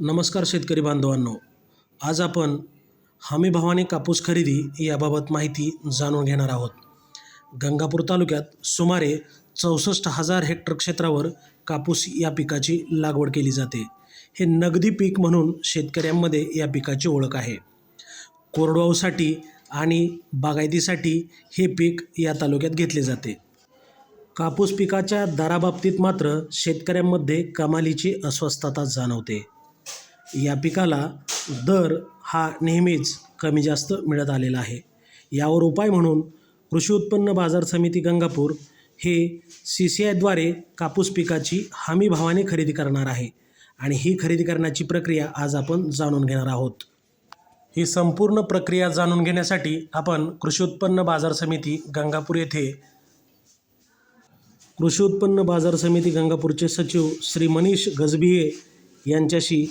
नमस्कार शेतकरी बांधवांनो. आज आपण हमी भावाने कापूस खरेदी याबाबत माहिती जाणून घेणार आहोत. गंगापूर तालुक्यात सुमारे चौसष्ट हजार हेक्टर क्षेत्रावर कापूस या पिकाची लागवड केली जाते. हे नगदी पीक म्हणून शेतकऱ्यांमध्ये या पिकाची ओळख आहे. कोरडवाहूसाठी आणि बागायतीसाठी हे पीक या तालुक्यात घेतले जाते. कापूस पिकाच्या दराबाबतीत मात्र शेतकऱ्यांमध्ये कमालीची अस्वस्थता जाणवते. या पिकाला दर हा नेहमीच कमी जास्त मिळत आलेला आहे. यावर उपाय म्हणून कृषी उत्पन्न बाजार समिती गंगापूर हे सी सी आयद्वारे कापूस पिकाची हमी भावाने खरेदी करणार आहे आणि ही खरेदी करण्याची प्रक्रिया आज आपण जाणून घेणार आहोत. ही संपूर्ण प्रक्रिया जाणून घेण्यासाठी आपण कृषी उत्पन्न बाजार समिती गंगापूर येथे कृषी उत्पन्न बाजार समिती गंगापूरचे सचिव श्री मनीष गजबिये यांच्याशी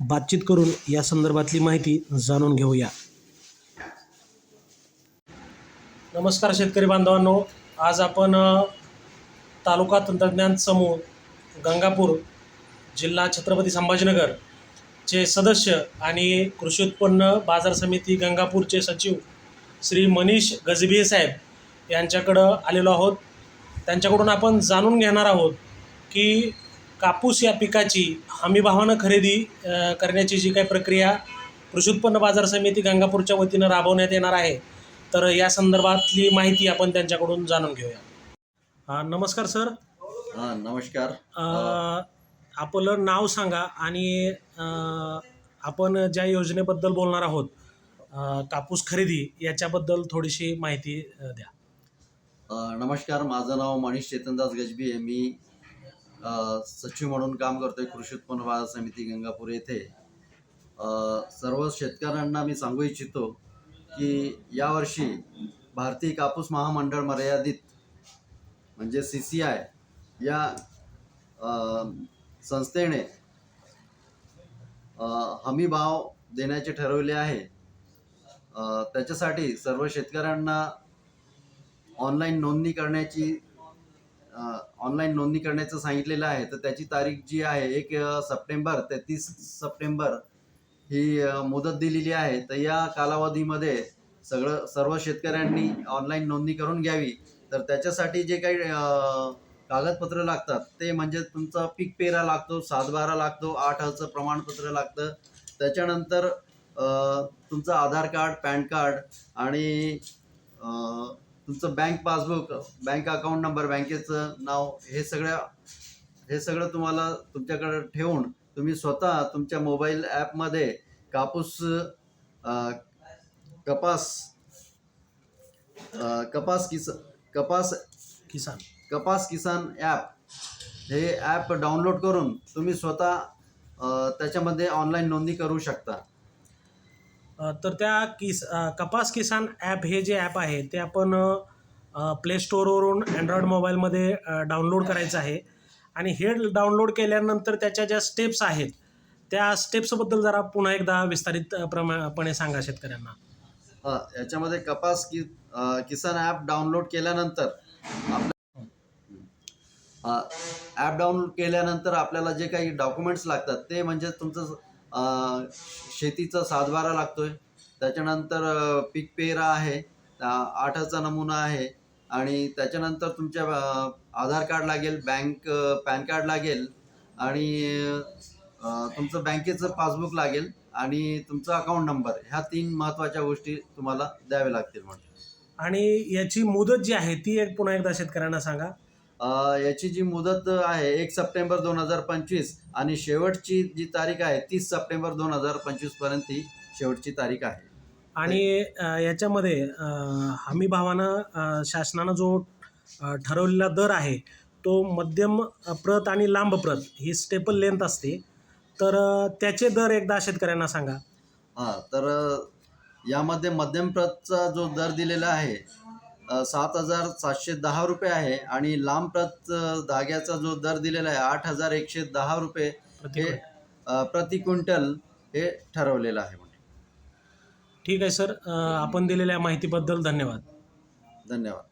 बातचीत करून या संदर्भातली माहिती जाणून घेऊया. नमस्कार शेतकरी बांधवांनो. आज आपण तालुका तंत्रज्ञान समूह गंगापूर जिल्हा छत्रपती संभाजीनगर चे सदस्य आणि कृषी उत्पन्न बाजार समिती गंगापूरचे सचिव श्री मनीष गजबिये साहेब यांच्याकडं आलेलो आहोत. त्यांच्याकडून आपण जाणून घेणार आहोत की कापूस या पिकाची हमीभावानं खरेदी करण्याची जी काही प्रक्रिया कृषी उत्पन्न बाजार समिती गंगापूरच्या वतीनं राबवण्यात येणार आहे तर या संदर्भातली माहिती आपण त्यांच्याकडून जाणून घेऊया. नमस्कार सर. हा नमस्कार. आपलं नाव सांगा आणि आपण ज्या योजनेबद्दल बोलणार आहोत कापूस खरेदी याच्याबद्दल थोडीशी माहिती द्या. नमस्कार. माझं नाव मनीष चेतनदास गजबी आहे. मी सचिव म्हणून काम करतोय कृषी उत्पन्न बाजार समिती गंगापूर येथे. सर्व शेतकऱ्यांना मी सांगू इच्छितो की यावर्षी भारतीय कापूस महामंडळ मर्यादित म्हणजे सी सी आय या संस्थेने हमी भाव देण्याचे ठरवले आहे. त्याच्यासाठी सर्व शेतकऱ्यांना ऑनलाईन नोंदणी करण्याची ऑनलाईन नोंदणी करण्याचं सांगितलेलं आहे. तर त्याची तारीख जी आहे एक सप्टेंबर ते तीस सप्टेंबर ही मुदत दिलेली आहे. तर या कालावधीमध्ये सगळं सर्व शेतकऱ्यांनी ऑनलाईन नोंदणी करून घ्यावी. तर त्याच्यासाठी जे काही कागदपत्र लागतात ते म्हणजे तुमचा पीक पेरा लागतो सातबारा लागतो आठ हचं प्रमाणपत्र लागतं. त्याच्यानंतर तुमचं आधार कार्ड पॅन कार्ड आणि तुमचं bank passbook bank account number बँकेचं नाव हे सगळ्या हे सगळं तुम्हाला तुमच्याकडे ठेवून तुम्ही स्वतः तुमच्या मोबाईल ॲपमध्ये कापूस कपास कपास किस कपास किसान. कपास किसान ॲप हे ॲप डाउनलोड करून तुम्ही स्वतः त्याच्यामध्ये ऑनलाईन नोंदणी करू शकता. तर त्या किस कपास किसान ॲप हे जे ॲप आहे ते आपण प्ले स्टोरवरून अँड्रॉइड मोबाईलमध्ये डाउनलोड करायचं आहे. आणि हे डाउनलोड केल्यानंतर त्याच्या ज्या स्टेप्स आहेत त्या स्टेप्सबद्दल जरा पुन्हा एकदा विस्तारित प्रमाणपणे प्रमापणे सांगा शेतकऱ्यांना. हा याच्यामध्ये कपास कि किसान ॲप डाउनलोड केल्यानंतर ॲप डाउनलोड केल्यानंतर आपल्याला जे काही डॉक्युमेंट्स लागतात ते म्हणजे तुमचं शेतीचा सातबारा लागतोय. त्याच्यानंतर पीक पेरा आहे. आठाचा नमुना आहे. आणि त्याच्यानंतर तुमच्या आधार कार्ड लागेल बँक पॅन कार्ड लागेल. आणि तुमचं बँकेचं पासबुक लागेल. आणि तुमचा अकाउंट नंबर ह्या तीन महत्त्वाच्या गोष्टी तुम्हाला द्याव्या लागतील म्हणजे आणि याची मुदत जी आहे ती एक पुन्हा एकदा शेतकऱ्यांना सांगा. याची जी मुदत आहे एक सप्टेंबर दोन हजार पंचवीस आणि शेवटची जी तारीख आहे तीस सप्टेंबर दोन हजार पंचवीसपर्यंत ही शेवटची तारीख आहे. आणि याच्यामध्ये हमी भावानं शासनानं जो ठरवलेला दर आहे तो मध्यम प्रत आणि लांब प्रत ही स्टेपल लेंथ असते. तर त्याचे दर एकदा शेतकऱ्यांना सांगा. हा तर यामध्ये मध्यम प्रतचा जो दर दिलेला आहे सात हजार सातशे दहा रुपये आहे आणि लांब प्रत धाग्याचा जो दर दिलेला आहे आठ हजार एकशे दहा रुपये हे प्रति क्विंटल हे ठरवलेलं आहे म्हणजे ठीक आहे सर. आपण दिलेल्या माहितीबद्दल धन्यवाद. धन्यवाद.